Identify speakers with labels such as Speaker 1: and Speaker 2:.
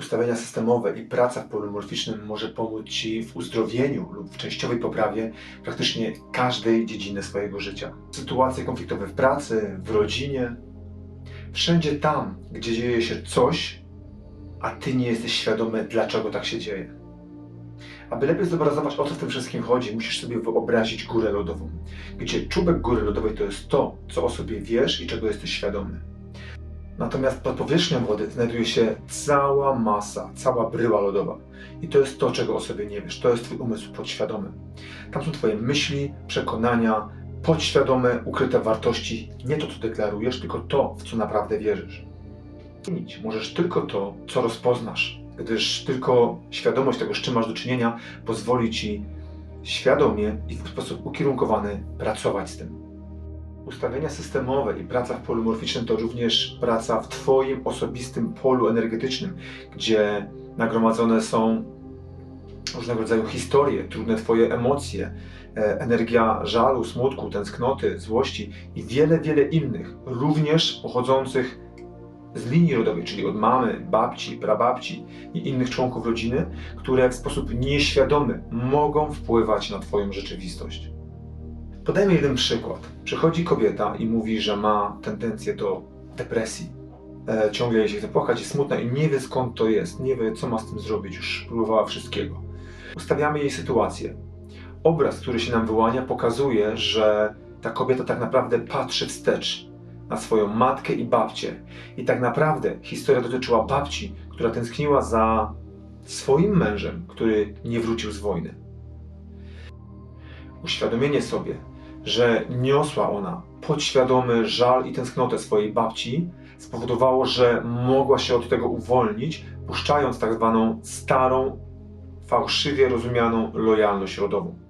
Speaker 1: Ustawienia systemowe i praca w polymorficznym może pomóc Ci w uzdrowieniu lub w częściowej poprawie praktycznie każdej dziedziny swojego życia. Sytuacje konfliktowe w pracy, w rodzinie, wszędzie tam, gdzie dzieje się coś, a Ty nie jesteś świadomy, dlaczego tak się dzieje. Aby lepiej zobrazować, o co w tym wszystkim chodzi, musisz sobie wyobrazić górę lodową, gdzie czubek góry lodowej to jest to, co o sobie wiesz i czego jesteś świadomy. Natomiast pod powierzchnią wody znajduje się cała masa, cała bryła lodowa. I to jest to, czego o sobie nie wiesz. To jest Twój umysł podświadomy. Tam są Twoje myśli, przekonania, podświadome, ukryte wartości. Nie to, co deklarujesz, tylko to, w co naprawdę wierzysz. Zmienić możesz tylko to, co rozpoznasz, gdyż tylko świadomość tego, z czym masz do czynienia, pozwoli Ci świadomie i w sposób ukierunkowany pracować z tym. Ustawienia systemowe i praca w polymorficznym to również praca w Twoim osobistym polu energetycznym, gdzie nagromadzone są różnego rodzaju historie, trudne Twoje emocje, e, energia żalu, smutku, tęsknoty, złości i wiele, wiele innych, również pochodzących z linii rodowej, czyli od mamy, babci, prababci i innych członków rodziny, które w sposób nieświadomy mogą wpływać na Twoją rzeczywistość. Podajmy jeden przykład. Przychodzi kobieta i mówi, że ma tendencję do depresji. E, ciągle jej się chce płakać, jest smutna i nie wie skąd to jest, nie wie co ma z tym zrobić, już próbowała wszystkiego. Ustawiamy jej sytuację. Obraz, który się nam wyłania, pokazuje, że ta kobieta tak naprawdę patrzy wstecz na swoją matkę i babcię. I tak naprawdę historia dotyczyła babci, która tęskniła za swoim mężem, który nie wrócił z wojny. Uświadomienie sobie, że niosła ona podświadomy żal i tęsknotę swojej babci, spowodowało, że mogła się od tego uwolnić, puszczając tak zwaną starą, fałszywie rozumianą lojalność rodową.